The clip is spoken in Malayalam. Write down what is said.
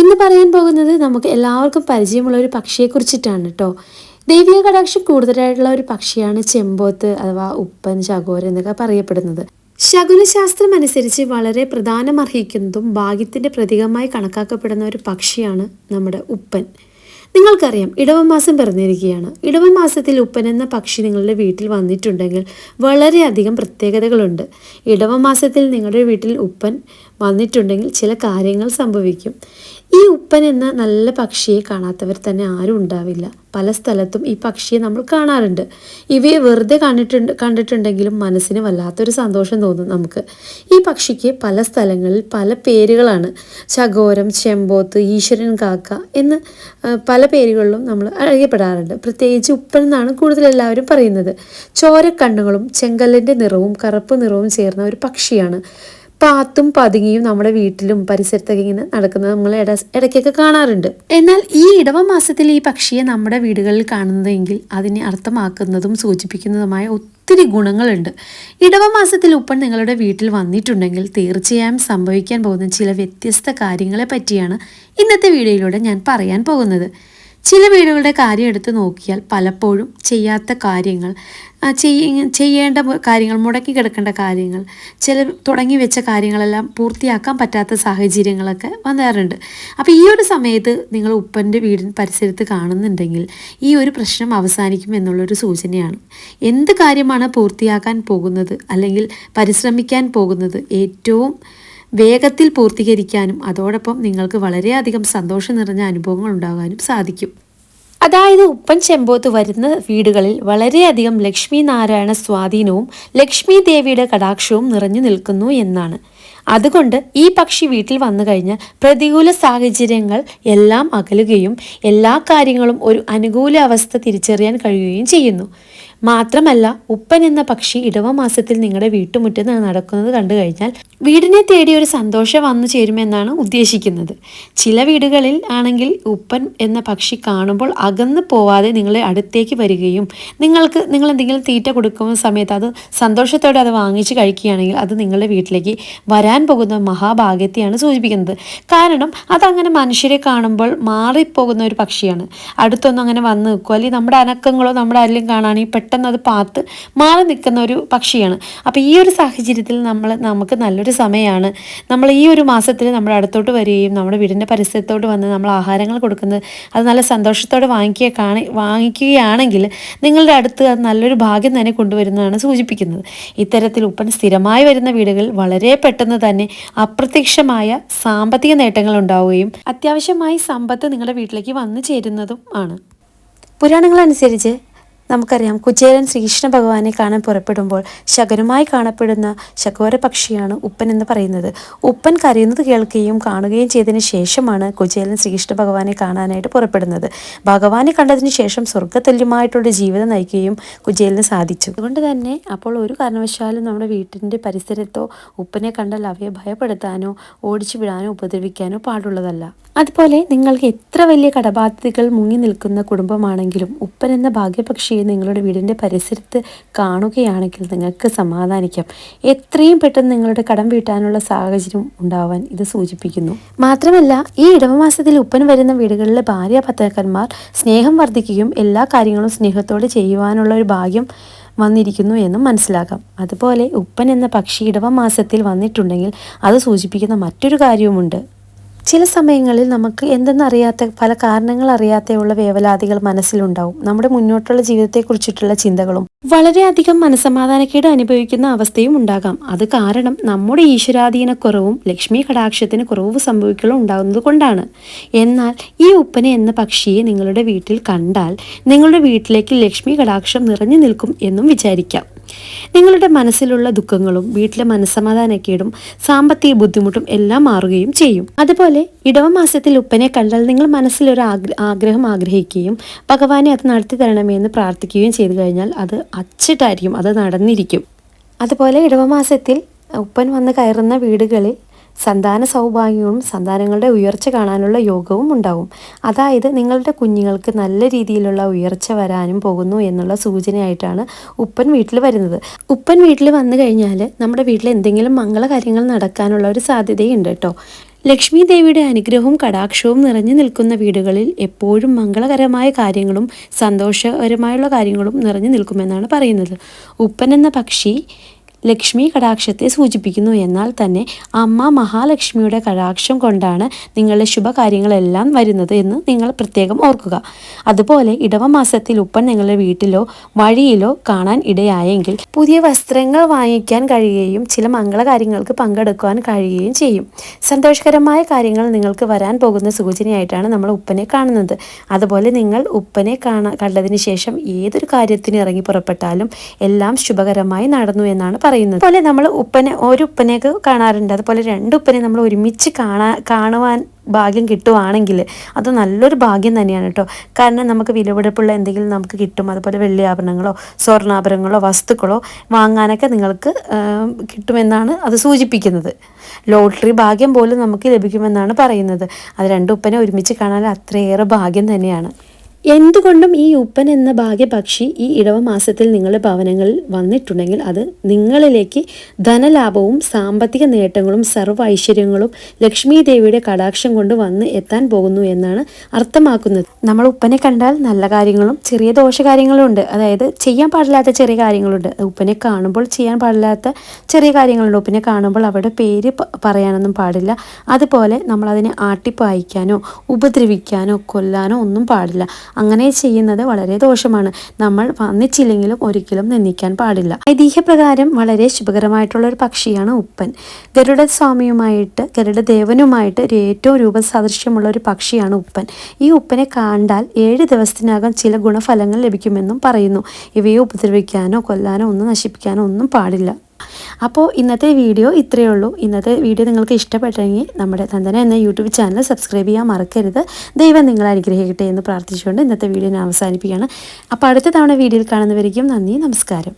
ഇന്ന് പറയാൻ പോകുന്നത് നമുക്ക് എല്ലാവർക്കും പരിചയമുള്ള ഒരു പക്ഷിയെ കുറിച്ചിട്ടാണ് കേട്ടോ ദൈവിക കടാക്ഷം കൂടുതലായിട്ടുള്ള ഒരു പക്ഷിയാണ് ചെമ്പോത്ത് അഥവാ ഉപ്പൻ ചകോര എന്നൊക്കെ പറയപ്പെടുന്നത്. ശകുനശാസ്ത്രം അനുസരിച്ച് വളരെ പ്രധാനമർഹിക്കുന്നതും ഭാഗ്യത്തിന്റെ പ്രതീകമായി കണക്കാക്കപ്പെടുന്ന ഒരു പക്ഷിയാണ് നമ്മുടെ ഉപ്പൻ. നിങ്ങൾക്കറിയാം ഇടവമാസം പിറന്നിരിക്കുകയാണ്. ഇടവമാസത്തിൽ ഉപ്പൻ എന്ന പക്ഷി നിങ്ങളുടെ വീട്ടിൽ വന്നിട്ടുണ്ടെങ്കിൽ വളരെയധികം പ്രത്യേകതകളുണ്ട്. ഇടവമാസത്തിൽ നിങ്ങളുടെ വീട്ടിൽ ഉപ്പൻ വന്നിട്ടുണ്ടെങ്കിൽ ചില കാര്യങ്ങൾ സംഭവിക്കും. ഈ ഉപ്പൻ എന്ന നല്ല പക്ഷിയെ കാണാത്തവർ തന്നെ ആരും ഉണ്ടാവില്ല. പല സ്ഥലത്തും ഈ പക്ഷിയെ നമ്മൾ കാണാറുണ്ട്. ഇവയെ വെറുതെ കണ്ടിട്ടുണ്ട് കണ്ടിട്ടുണ്ടെങ്കിലും മനസ്സിന് വല്ലാത്തൊരു സന്തോഷം തോന്നും നമുക്ക്. ഈ പക്ഷിക്ക് പല സ്ഥലങ്ങളിൽ പല പേരുകളാണ്. ചകോരം ചെമ്പോത്ത് ഈശ്വരൻ കാക്ക എന്ന് ആ, പല പേരുകളിലും നമ്മൾ അറിയപ്പെടാറുണ്ട്. പ്രത്യേകിച്ച് ഉപ്പൻ എന്നാണ് കൂടുതൽ എല്ലാവരും പറയുന്നത്. ചോരക്കണ്ണുകളും ചെങ്കല്ലിന്റെ നിറവും കറുപ്പ് നിറവും ചേർന്ന ഒരു പക്ഷിയാണ്. പാത്തും പതുങ്ങിയും നമ്മുടെ വീട്ടിലും പരിസരത്തൊക്കെ ഇങ്ങനെ നടക്കുന്നത് നമ്മൾ ഇട ഇടയ്ക്കൊക്കെ കാണാറുണ്ട്. എന്നാൽ ഈ ഇടവ മാസത്തിൽ ഈ പക്ഷിയെ നമ്മുടെ വീടുകളിൽ കാണുന്നതെങ്കിൽ അതിനെ അർത്ഥമാക്കുന്നതും സൂചിപ്പിക്കുന്നതുമായ ഒത്തിരി ഗുണങ്ങളുണ്ട്. ഇടവ മാസത്തിൽ ഉപ്പൻ നിങ്ങളുടെ വീട്ടിൽ വന്നിട്ടുണ്ടെങ്കിൽ തീർച്ചയായും സംഭവിക്കാൻ പോകുന്ന ചില വ്യത്യസ്ത കാര്യങ്ങളെ പറ്റിയാണ് ഇന്നത്തെ വീഡിയോയിലൂടെ ഞാൻ പറയാൻ പോകുന്നത്. ചില വീടുകളുടെ കാര്യം എടുത്ത് നോക്കിയാൽ പലപ്പോഴും ചെയ്യാത്ത കാര്യങ്ങൾ ചെയ്യ ചെയ്യേണ്ട കാര്യങ്ങൾ മുടക്കി കിടക്കേണ്ട കാര്യങ്ങൾ ചില തുടങ്ങി വെച്ച കാര്യങ്ങളെല്ലാം പൂർത്തിയാക്കാൻ പറ്റാത്ത സാഹചര്യങ്ങളൊക്കെ വന്നേറുണ്ട്. അപ്പോൾ ഈ ഒരു സമയത്ത് നിങ്ങൾ ഉപ്പന്റെ വീടിന് പരിസരത്ത് കാണുന്നുണ്ടെങ്കിൽ ഈ ഒരു പ്രശ്നം അവസാനിക്കും എന്നുള്ളൊരു സൂചനയാണ്. എന്ത് കാര്യമാണ് പൂർത്തിയാക്കാൻ പോകുന്നത് അല്ലെങ്കിൽ പരിശ്രമിക്കാൻ പോകുന്നത് ഏറ്റവും വേഗത്തിൽ പൂർത്തീകരിക്കാനും അതോടൊപ്പം നിങ്ങൾക്ക് വളരെയധികം സന്തോഷം നിറഞ്ഞ അനുഭവങ്ങൾ ഉണ്ടാകാനും സാധിക്കും. അതായത് ഉപ്പൻ ചെമ്പോത്ത് വരുന്ന വീടുകളിൽ വളരെയധികം ലക്ഷ്മി നാരായണ സ്വാധീനവും ലക്ഷ്മി ദേവിയുടെ കടാക്ഷവും നിറഞ്ഞു നിൽക്കുന്നു എന്നാണ്. അതുകൊണ്ട് ഈ പക്ഷി വീട്ടിൽ വന്നു കഴിഞ്ഞാൽ പ്രതികൂല സാഹചര്യങ്ങൾ എല്ലാം അകലുകയും എല്ലാ കാര്യങ്ങളും ഒരു അനുകൂല അവസ്ഥ തിരിച്ചറിയാൻ കഴിയുകയും ചെയ്യുന്നു. മാത്രമല്ല ഉപ്പൻ എന്ന പക്ഷി ഇടവമാസത്തിൽ നിങ്ങളുടെ വീട്ടുമുറ്റത്ത് നടക്കുന്നത് കണ്ടു കഴിഞ്ഞാൽ വീടിനെ തേടി ഒരു സന്തോഷം വന്നു ചേരുമെന്നാണ് ഉദ്ദേശിക്കുന്നത്. ചില വീടുകളിൽ ആണെങ്കിൽ ഉപ്പൻ എന്ന പക്ഷി കാണുമ്പോൾ അകന്നു പോവാതെ നിങ്ങളെ അടുത്തേക്ക് വരികയും നിങ്ങൾക്ക് നിങ്ങൾ എന്തെങ്കിലും തീറ്റ കൊടുക്കുന്ന സമയത്ത് അത് സന്തോഷത്തോടെ അത് വാങ്ങിച്ച് കഴിക്കുകയാണെങ്കിൽ അത് നിങ്ങളുടെ വീട്ടിലേക്ക് വരാൻ പോകുന്ന മഹാഭാഗ്യത്തെയാണ് സൂചിപ്പിക്കുന്നത്. കാരണം അതങ്ങനെ മനുഷ്യരെ കാണുമ്പോൾ മാറിപ്പോകുന്ന ഒരു പക്ഷിയാണ്. അടുത്തൊന്നും അങ്ങനെ വന്ന് നിൽക്കുക അല്ലെങ്കിൽ നമ്മുടെ അനക്കങ്ങളോ നമ്മുടെ ആരെങ്കിലും കാണുകയാണെങ്കിൽ പെട്ടെന്ന് അത് പാത്ത് മാറി നിൽക്കുന്ന ഒരു പക്ഷിയാണ്. അപ്പോൾ ഈ ഒരു സാഹചര്യത്തിൽ നമ്മൾ നമുക്ക് നല്ലൊരു സമയമാണ്. നമ്മൾ ഈ ഒരു മാസത്തിൽ നമ്മുടെ അടുത്തോട്ട് വരികയും നമ്മുടെ വീടിന്റെ പരിസരത്തോട്ട് വന്ന് നമ്മൾ ആഹാരങ്ങൾ കൊടുക്കുന്നത് അത് നല്ല സന്തോഷത്തോടെ വാങ്ങിക്കുക കാണി വാങ്ങിക്കുകയാണെങ്കിൽ നിങ്ങളുടെ അടുത്ത് അത് നല്ലൊരു ഭാഗ്യം തന്നെ കൊണ്ടുവരുന്നതാണ് സൂചിപ്പിക്കുന്നത്. ഇത്തരത്തിൽ ഉപ്പൻ സ്ഥിരമായി വരുന്ന വീടുകളിൽ വളരെ പെട്ടെന്ന് തന്നെ അപ്രത്യക്ഷമായ സാമ്പത്തിക നേട്ടങ്ങൾ ഉണ്ടാവുകയും അത്യാവശ്യമായി സമ്പത്ത് നിങ്ങളുടെ വീട്ടിലേക്ക് വന്നു ചേരുന്നതും ആണ്. പുരാണങ്ങളനുസരിച്ച് നമുക്കറിയാം കുചേരൻ ശ്രീകൃഷ്ണ ഭഗവാനെ കാണാൻ പുറപ്പെടുമ്പോൾ ശകരമായി കാണപ്പെടുന്ന ശകോര പക്ഷിയാണ് ഉപ്പൻ എന്ന് പറയുന്നത്. ഉപ്പൻ കരയുന്നത് കേൾക്കുകയും കാണുകയും ചെയ്തതിന് ശേഷമാണ് കുചേലൻ ശ്രീകൃഷ്ണ ഭഗവാനെ കാണാനായിട്ട് പുറപ്പെടുന്നത്. ഭഗവാനെ കണ്ടതിന് ശേഷം സ്വർഗതുല്യമായിട്ടുള്ള ജീവിതം നയിക്കുകയും കുചേലിന് സാധിച്ചു. അതുകൊണ്ട് തന്നെ അപ്പോൾ ഒരു കാരണവശാലും നമ്മുടെ വീട്ടിന്റെ പരിസരത്തോ ഉപ്പനെ കണ്ടാൽ അവയെ ഭയപ്പെടുത്താനോ ഓടിച്ചു വിടാനോ ഉപദ്രവിക്കാനോ പാടുള്ളതല്ല. അതുപോലെ നിങ്ങൾക്ക് എത്ര വലിയ കടബാധ്യതകൾ മുങ്ങി നിൽക്കുന്ന കുടുംബമാണെങ്കിലും ഉപ്പൻ എന്ന ഭാഗ്യപക്ഷിയെ നിങ്ങളുടെ വീടിന്റെ പരിസരത്ത് കാണുകയാണെങ്കിൽ നിങ്ങൾക്ക് സമാധാനിക്കാം. എത്രയും പെട്ടെന്ന് നിങ്ങളുടെ കടം വീട്ടാനുള്ള സാഹചര്യം ഉണ്ടാവാൻ ഇത് സൂചിപ്പിക്കുന്നു. മാത്രമല്ല ഈ ഇടവമാസത്തിൽ ഉപ്പൻ വരുന്ന വീടുകളിലെ ഭാര്യ ഭർത്താക്കന്മാർ സ്നേഹം വർദ്ധിക്കുകയും എല്ലാ കാര്യങ്ങളും സ്നേഹത്തോടെ ചെയ്യുവാനുള്ള ഒരു ഭാഗ്യം വന്നിരിക്കുന്നു എന്നും മനസ്സിലാക്കാം. അതുപോലെ ഉപ്പൻ എന്ന പക്ഷി ഇടവമാസത്തിൽ വന്നിട്ടുണ്ടെങ്കിൽ അത് സൂചിപ്പിക്കുന്ന മറ്റൊരു കാര്യവുമുണ്ട്. ചില സമയങ്ങളിൽ നമുക്ക് എന്തെന്നറിയാത്ത പല കാരണങ്ങൾ അറിയാതെയുള്ള വേവലാതികൾ മനസ്സിലുണ്ടാവും. നമ്മുടെ മുന്നോട്ടുള്ള ജീവിതത്തെക്കുറിച്ചിട്ടുള്ള ചിന്തകളും വളരെയധികം മനസമാധാനക്കേട് അനുഭവിക്കുന്ന അവസ്ഥയും ഉണ്ടാകാം. അത് കാരണം നമ്മുടെ ഈശ്വരാധീന കുറവും ലക്ഷ്മി കടാക്ഷത്തിന് കുറവ് സംഭവിക്കലും ഉണ്ടാകുന്നത് കൊണ്ടാണ്. എന്നാൽ ഈ ഉപ്പന എന്ന പക്ഷിയെ നിങ്ങളുടെ വീട്ടിൽ കണ്ടാൽ നിങ്ങളുടെ വീട്ടിലേക്ക് ലക്ഷ്മി കടാക്ഷം നിറഞ്ഞു നിൽക്കും എന്നും വിചാരിക്കാം. നിങ്ങളുടെ മനസ്സിലുള്ള ദുഃഖങ്ങളും വീട്ടിലെ മനസ്സമാധാനക്കേടും സാമ്പത്തിക ബുദ്ധിമുട്ടും എല്ലാം മാറുകയും ചെയ്യും. അതുപോലെ ഇടവ മാസത്തിൽ ഉപ്പനെ കണ്ടാൽ നിങ്ങൾ മനസ്സിലൊരു ആഗ്ര ആഗ്രഹം ആഗ്രഹിക്കുകയും ഭഗവാനെ അത് നടത്തി തരണമെന്ന് പ്രാർത്ഥിക്കുകയും ചെയ്തു കഴിഞ്ഞാൽ അത് അച്ചിട്ടായിരിക്കും അത് നടന്നിരിക്കും. അതുപോലെ ഇടവമാസത്തിൽ ഉപ്പൻ വന്ന് കയറുന്ന വീടുകളിൽ സന്താന സൗഭാഗ്യവും സന്താനങ്ങളുടെ ഉയർച്ച കാണാനുള്ള യോഗവും ഉണ്ടാവും. അതായത് നിങ്ങളുടെ കുഞ്ഞുങ്ങൾക്ക് നല്ല രീതിയിലുള്ള ഉയർച്ച വരാനും പോകുന്നു എന്നുള്ള സൂചനയായിട്ടാണ് ഉപ്പൻ വീട്ടിൽ വരുന്നത്. ഉപ്പൻ വീട്ടിൽ വന്നു കഴിഞ്ഞാൽ നമ്മുടെ വീട്ടിൽ എന്തെങ്കിലും മംഗള കാര്യങ്ങൾ നടക്കാനുള്ള ഒരു സാധ്യതയുണ്ട് കേട്ടോ. ലക്ഷ്മി ദേവിയുടെ അനുഗ്രഹവും കടാക്ഷവും നിറഞ്ഞു നിൽക്കുന്ന വീടുകളിൽ എപ്പോഴും മംഗളകരമായ കാര്യങ്ങളും സന്തോഷകരമായുള്ള കാര്യങ്ങളും നിറഞ്ഞു നിൽക്കുമെന്നാണ് പറയുന്നത്. ഉപ്പൻ എന്ന പക്ഷി ലക്ഷ്മി കടാക്ഷത്തെ സൂചിപ്പിക്കുന്നു. എന്നാൽ തന്നെ അമ്മ മഹാലക്ഷ്മിയുടെ കടാക്ഷം കൊണ്ടാണ് നിങ്ങളുടെ ശുഭകാര്യങ്ങളെല്ലാം വരുന്നത് എന്ന് നിങ്ങൾ പ്രത്യേകം ഓർക്കുക. അതുപോലെ ഇടവ മാസത്തിൽ ഉപ്പൻ നിങ്ങളുടെ വീട്ടിലോ വഴിയിലോ കാണാൻ ഇടയായെങ്കിൽ പുതിയ വസ്ത്രങ്ങൾ വാങ്ങിക്കാൻ കഴിയുകയും ചില മംഗളകാര്യങ്ങൾക്ക് പങ്കെടുക്കുവാൻ കഴിയുകയും ചെയ്യും. സന്തോഷകരമായ കാര്യങ്ങൾ നിങ്ങൾക്ക് വരാൻ പോകുന്ന സൂചനയായിട്ടാണ് നമ്മൾ ഉപ്പനെ കാണുന്നത്. അതുപോലെ നിങ്ങൾ ഉപ്പനെ കാണാ കണ്ടതിന് ശേഷം ഏതൊരു കാര്യത്തിന് ഇറങ്ങി പുറപ്പെട്ടാലും എല്ലാം ശുഭകരമായി നടന്നു എന്നാണ് പറയുന്നത് അതുപോലെ നമ്മൾ ഉപ്പനെ ഒരു ഉപ്പനെയൊക്കെ കാണാറുണ്ട്. അതുപോലെ രണ്ട് ഉപ്പനെ നമ്മൾ ഒരുമിച്ച് കാണാ കാണുവാൻ ഭാഗ്യം കിട്ടുവാണെങ്കിൽ അത് നല്ലൊരു ഭാഗ്യം തന്നെയാണ് കേട്ടോ. കാരണം നമുക്ക് വിലപിടിപ്പുള്ള എന്തെങ്കിലും നമുക്ക് കിട്ടും. അതുപോലെ വെള്ളി ആഭരണങ്ങളോ സ്വർണാഭരണങ്ങളോ വസ്തുക്കളോ വാങ്ങാനൊക്കെ നിങ്ങൾക്ക് കിട്ടുമെന്നാണ് അത് സൂചിപ്പിക്കുന്നത്. ലോട്ടറി ഭാഗ്യം പോലും നമുക്ക് ലഭിക്കുമെന്നാണ് പറയുന്നത്. അത് രണ്ടുപ്പനെ ഒരുമിച്ച് കാണാൻ അത്രയേറെ ഭാഗ്യം തന്നെയാണ്. എന്തുകൊണ്ടും ഈ ഉപ്പൻ എന്ന ഭാഗ്യപക്ഷി ഈ ഇടവ മാസത്തിൽ നിങ്ങളുടെ ഭവനങ്ങളിൽ വന്നിട്ടുണ്ടെങ്കിൽ അത് നിങ്ങളിലേക്ക് ധനലാഭവും സാമ്പത്തിക നേട്ടങ്ങളും സർവ ഐശ്വര്യങ്ങളും ലക്ഷ്മി ദേവിയുടെ കടാക്ഷം കൊണ്ട് വന്ന് എത്താൻ പോകുന്നു എന്നാണ് അർത്ഥമാക്കുന്നത്. നമ്മൾ ഉപ്പനെ കണ്ടാൽ നല്ല കാര്യങ്ങളും ചെറിയ ദോഷകാര്യങ്ങളും ഉണ്ട്. അതായത് ചെയ്യാൻ പാടില്ലാത്ത ചെറിയ കാര്യങ്ങളുണ്ട്. ഉപ്പനെ കാണുമ്പോൾ ചെയ്യാൻ പാടില്ലാത്ത ചെറിയ കാര്യങ്ങളുണ്ട്. ഉപ്പനെ കാണുമ്പോൾ അവരുടെ പേര് പറയാനൊന്നും പാടില്ല. അതുപോലെ നമ്മൾ അതിനെ ആട്ടിപ്പായിക്കാനോ ഉപദ്രവിക്കാനോ കൊല്ലാനോ ഒന്നും പാടില്ല. അങ്ങനെ ചെയ്യുന്നത് വളരെ ദോഷമാണ്. നമ്മൾ വന്നിച്ചില്ലെങ്കിലും ഒരിക്കലും നിന്ദിക്കാൻ പാടില്ല. ഐതിഹ്യപ്രകാരം വളരെ ശുഭകരമായിട്ടുള്ള ഒരു പക്ഷിയാണ് ഉപ്പൻ. ഗരുഡ സ്വാമിയുമായിട്ട് ഗരുഡ ദേവനുമായിട്ട് ഒരു ഏറ്റവും രൂപസാദൃശ്യമുള്ള ഒരു പക്ഷിയാണ് ഉപ്പൻ. ഈ ഉപ്പനെ കണ്ടാൽ ഏഴ് ദിവസത്തിനകം ചില ഗുണഫലങ്ങൾ ലഭിക്കുമെന്നും പറയുന്നു. ഇവയെ ഉപദ്രവിക്കാനോ കൊല്ലാനോ ഒന്നും നശിപ്പിക്കാനോ ഒന്നും പാടില്ല. അപ്പോൾ ഇന്നത്തെ വീഡിയോ ഇത്രയേ ഉള്ളൂ. ഇന്നത്തെ വീഡിയോ നിങ്ങൾക്ക് ഇഷ്ടപ്പെട്ടെങ്കിൽ നമ്മുടെ തന്തന എന്ന യൂട്യൂബ് ചാനൽ സബ്സ്ക്രൈബ് ചെയ്യാൻ മറക്കരുത്. ദൈവം നിങ്ങളെ അനുഗ്രഹിക്കട്ടെ എന്ന് പ്രാർത്ഥിച്ചുകൊണ്ട് ഇന്നത്തെ വീഡിയോ ഞാൻ അവസാനിപ്പിക്കുകയാണ്. അപ്പോൾ അടുത്ത തവണ വീഡിയോയിൽ കാണുന്നവരിക്കും നന്ദി നമസ്കാരം.